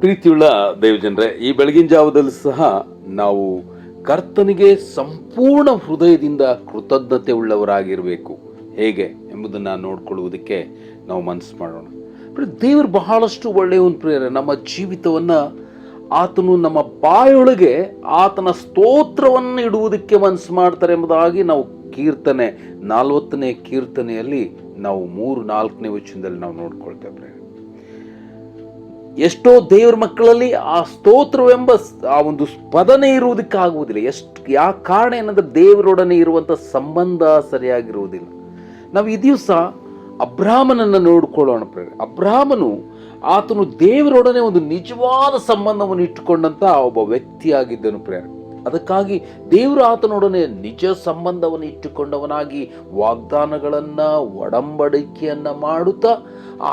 ಪ್ರೀತಿಯುಳ್ಳ ದೇವಜನರೇ, ಈ ಬೆಳಗಿನ ಜಾವದಲ್ಲಿ ಸಹ ನಾವು ಕರ್ತನಿಗೆ ಸಂಪೂರ್ಣ ಹೃದಯದಿಂದ ಕೃತಜ್ಞತೆ ಉಳ್ಳವರಾಗಿರಬೇಕು ಹೇಗೆ ಎಂಬುದನ್ನು ನೋಡಿಕೊಳ್ಳುವುದಕ್ಕೆ ನಾವು ಮನಸ್ಸು ಮಾಡೋಣ ದೇವರು ಬಹಳಷ್ಟು ಒಳ್ಳೆಯ ಒಂದು ಪ್ರೇರೆ ನಮ್ಮ ಜೀವಿತವನ್ನು ಆತನು ನಮ್ಮ ಬಾಯೊಳಗೆ ಆತನ ಸ್ತೋತ್ರವನ್ನು ಇಡುವುದಕ್ಕೆ ಮನಸ್ಸು ಮಾಡ್ತಾರೆ ಎಂಬುದಾಗಿ ನಾವು ಕೀರ್ತನೆ, ನಾಲ್ವತ್ತನೇ ಕೀರ್ತನೆಯಲ್ಲಿ ನಾವು ಮೂರು, ನಾಲ್ಕನೇ ವಚನದಲ್ಲಿ ನಾವು ನೋಡ್ಕೊಳ್ತೇವೆ. ಎಷ್ಟೋ ದೇವ್ರ ಮಕ್ಕಳಲ್ಲಿ ಆ ಸ್ತೋತ್ರವೆಂಬ ಆ ಒಂದು ಸ್ಪದನೆ ಇರುವುದಕ್ಕಾಗುವುದಿಲ್ಲ. ಎಷ್ಟು ಯಾವ ಕಾರಣ ಏನಂದ್ರೆ ದೇವರೊಡನೆ ಇರುವಂಥ ಸಂಬಂಧ ಸರಿಯಾಗಿರುವುದಿಲ್ಲ. ನಾವು ಈ ದಿವಸ ಅಬ್ರಾಹ್ಮನನ್ನು ನೋಡ್ಕೊಳ್ಳೋಣ ಅಬ್ರಾಹ್ಮನು ಆತನು ದೇವರೊಡನೆ ಒಂದು ನಿಜವಾದ ಸಂಬಂಧವನ್ನು ಇಟ್ಟುಕೊಂಡಂತ ಒಬ್ಬ ವ್ಯಕ್ತಿಯಾಗಿದ್ದನು ಪ್ರೇರೆ ಅದಕ್ಕಾಗಿ ದೇವರು ಆತನೊಡನೆ ನಿಜ ಸಂಬಂಧವನ್ನು ಇಟ್ಟುಕೊಂಡವನಾಗಿ ವಾಗ್ದಾನಗಳನ್ನು ಒಡಂಬಡಿಕೆಯನ್ನು ಮಾಡುತ್ತಾ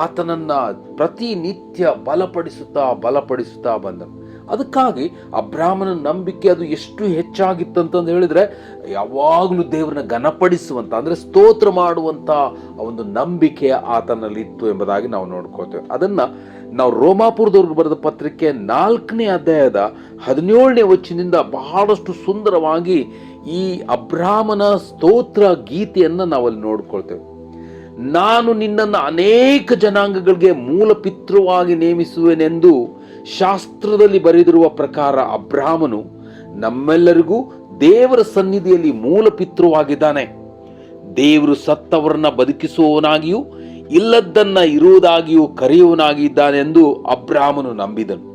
ಆತನನ್ನು ಪ್ರತಿನಿತ್ಯ ಬಲಪಡಿಸುತ್ತಾ ಬಲಪಡಿಸುತ್ತಾ ಬಂದನು. ಅದಕ್ಕಾಗಿ ಅಬ್ರಾಹ್ಮನ ನಂಬಿಕೆ ಅದು ಎಷ್ಟು ಹೆಚ್ಚಾಗಿತ್ತಂತಂದು ಹೇಳಿದ್ರೆ, ಯಾವಾಗಲೂ ದೇವರನ್ನ ಘನಪಡಿಸುವಂತ, ಅಂದ್ರೆ ಸ್ತೋತ್ರ ಮಾಡುವಂತ ಆ ಒಂದು ನಂಬಿಕೆ ಆತನಲ್ಲಿ ಇತ್ತು ಎಂಬುದಾಗಿ ನಾವು ನೋಡ್ಕೋತೇವೆ ಅದನ್ನ ನಾವು ರೋಮಾಪುರದವ್ರಿಗೆ ಬರೆದ ಪತ್ರಿಕೆ ನಾಲ್ಕನೇ ಅಧ್ಯಾಯದ ಹದಿನೇಳನೇ ವಚನದಿಂದ ಬಹಳಷ್ಟು ಸುಂದರವಾಗಿ ಈ ಅಬ್ರಾಹ್ಮನ ಸ್ತೋತ್ರ ಗೀತೆಯನ್ನು ನಾವಲ್ಲಿ ನೋಡ್ಕೊಳ್ತೇವೆ. ನಾನು ನಿನ್ನನ್ನು ಅನೇಕ ಜನಾಂಗಗಳಿಗೆ ಮೂಲ ಪಿತೃವಾಗಿ ನೇಮಿಸುವೆನೆಂದು ಶಾಸ್ತ್ರದಲ್ಲಿ ಬರೆದಿರುವ ಪ್ರಕಾರ ಅಬ್ರಾಹ್ಮನು ನಮ್ಮೆಲ್ಲರಿಗೂ ದೇವರ ಸನ್ನಿಧಿಯಲ್ಲಿ ಮೂಲ ಪಿತೃವಾಗಿದ್ದಾನೆ ದೇವರು ಸತ್ತವರನ್ನ ಬದುಕಿಸುವವನಾಗಿಯೂ ಇಲ್ಲದ್ದನ್ನ ಇರುವುದಾಗಿಯೂ ಕರೆಯುವನಾಗಿದ್ದಾನೆಂದು ಅಬ್ರಾಹ್ಮನು ನಂಬಿದನು.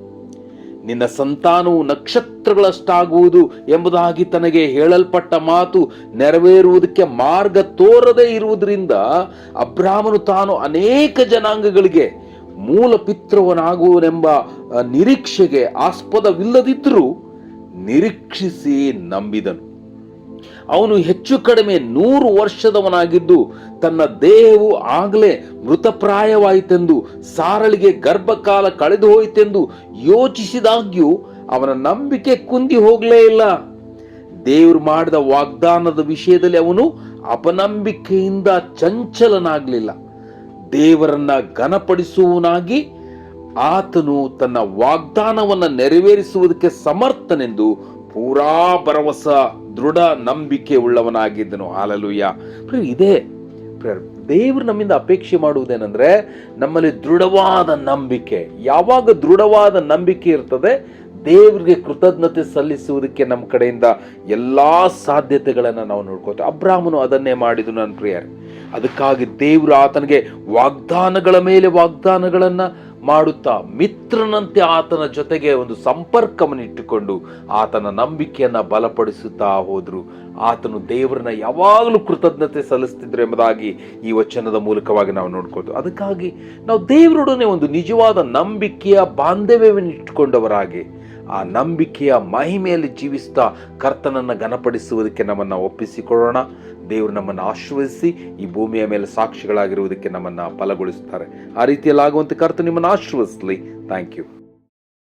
ನಿನ್ನ ಸಂತಾನವು ನಕ್ಷತ್ರಗಳಷ್ಟಾಗುವುದು ಎಂಬುದಾಗಿ ತನಗೆ ಹೇಳಲ್ಪಟ್ಟ ಮಾತು ನೆರವೇರುವುದಕ್ಕೆ ಮಾರ್ಗ ತೋರದೇ ಇರುವುದರಿಂದ ಅಬ್ರಾಹ್ಮನು ತಾನು ಅನೇಕ ಜನಾಂಗಗಳಿಗೆ ಮೂಲ ಪಿತೃವನಾಗುವನೆಂಬ ನಿರೀಕ್ಷೆಗೆ ಆಸ್ಪದವಿಲ್ಲದಿದ್ದರೂ ನಿರೀಕ್ಷಿಸಿ ನಂಬಿದನು. ಅವನು ಹೆಚ್ಚು ಕಡಿಮೆ ನೂರು ವರ್ಷದವನಾಗಿದ್ದು ತನ್ನ ದೇಹವು ಆಗಲೇ ಮೃತಪ್ರಾಯವಾಯಿತೆಂದು, ಸಾರಳಿಗೆ ಗರ್ಭಕಾಲ ಕಳೆದು ಹೋಯಿತೆಂದು ಯೋಚಿಸಿದಾಗ್ಯೂ ಅವನ ನಂಬಿಕೆ ಕುಂದಿ ಹೋಗಲೇ ಇಲ್ಲ. ದೇವರು ಮಾಡಿದ ವಾಗ್ದಾನದ ವಿಷಯದಲ್ಲಿ ಅವನು ಅಪನಂಬಿಕೆಯಿಂದ ಚಂಚಲನಾಗಲಿಲ್ಲ. ದೇವರನ್ನ ಘನಪಡಿಸುವನಾಗಿ ಆತನು ತನ್ನ ವಾಗ್ದಾನವನ್ನು ನೆರವೇರಿಸುವುದಕ್ಕೆ ಸಮರ್ಥನೆಂದು ಪೂರಾ ಭರವಸ. ದೃಢ ನಂಬಿಕೆ ಉಳ್ಳವನಾಗಿದ್ದನು. ಹಾಲಲುಯ್ಯ ಇದೇ ಪ್ರಿಯರ್, ದೇವರು ನಮ್ಮಿಂದ ಅಪೇಕ್ಷೆ ಮಾಡುವುದೇನೆಂದ್ರೆ ನಮ್ಮಲ್ಲಿ ದೃಢವಾದ ನಂಬಿಕೆ. ಯಾವಾಗ ದೃಢವಾದ ನಂಬಿಕೆ ಇರ್ತದೆ, ದೇವರಿಗೆ ಕೃತಜ್ಞತೆ ಸಲ್ಲಿಸುವುದಕ್ಕೆ ನಮ್ಮ ಕಡೆಯಿಂದ ಎಲ್ಲಾ ಸಾಧ್ಯತೆಗಳನ್ನು ನಾವು ನೋಡ್ಕೋತೀವಿ ಅಬ್ರಾಹ್ಮನು ಅದನ್ನೇ ಮಾಡಿದ್ದು, ನನ್ನ ಪ್ರಿಯರೇ. ಅದಕ್ಕಾಗಿ ದೇವರು ಆತನಿಗೆ ವಾಗ್ದಾನಗಳ ಮೇಲೆ ವಾಗ್ದಾನಗಳನ್ನು ಮಾಡುತ್ತಾ ಮಿತ್ರನಂತೆ ಆತನ ಜೊತೆಗೆ ಒಂದು ಸಂಪರ್ಕವನ್ನು ಇಟ್ಟುಕೊಂಡು ಆತನ ನಂಬಿಕೆಯನ್ನ ಬಲಪಡಿಸುತ್ತಾ ಹೋದರು. ಆತನು ದೇವರನ್ನ ಯಾವಾಗಲೂ ಕೃತಜ್ಞತೆ ಸಲ್ಲಿಸ್ತಿದ್ರು ಎಂಬುದಾಗಿ ಈ ವಚನದ ಮೂಲಕವಾಗಿ ನಾವು ನೋಡ್ಕೋದು ಅದಕ್ಕಾಗಿ ನಾವು ದೇವರೊಡನೆ ಒಂದು ನಿಜವಾದ ನಂಬಿಕೆಯ ಬಾಂಧವ್ಯವನ್ನು ಇಟ್ಟುಕೊಂಡವರಾಗಿ ಆ ನಂಬಿಕೆಯ ಮಹಿಮೆಯಲ್ಲಿ ಜೀವಿಸ್ತಾ ಕರ್ತನನ್ನು ಘನಪಡಿಸುವುದಕ್ಕೆ ನಮ್ಮನ್ನು ಒಪ್ಪಿಸಿಕೊಳ್ಳೋಣ. ದೇವರು ನಮ್ಮನ್ನು ಆಶೀರ್ವದಿಸಿ ಈ ಭೂಮಿಯ ಮೇಲೆ ಸಾಕ್ಷಿಗಳಾಗಿರುವುದಕ್ಕೆ ನಮ್ಮನ್ನು ಫಲಗೊಳಿಸುತ್ತಾರೆ ಆ ರೀತಿಯಲ್ಲಾಗುವಂತೆ ಕರ್ತ ನಿಮ್ಮನ್ನು ಆಶೀರ್ವದಿಸಲಿ. Thank you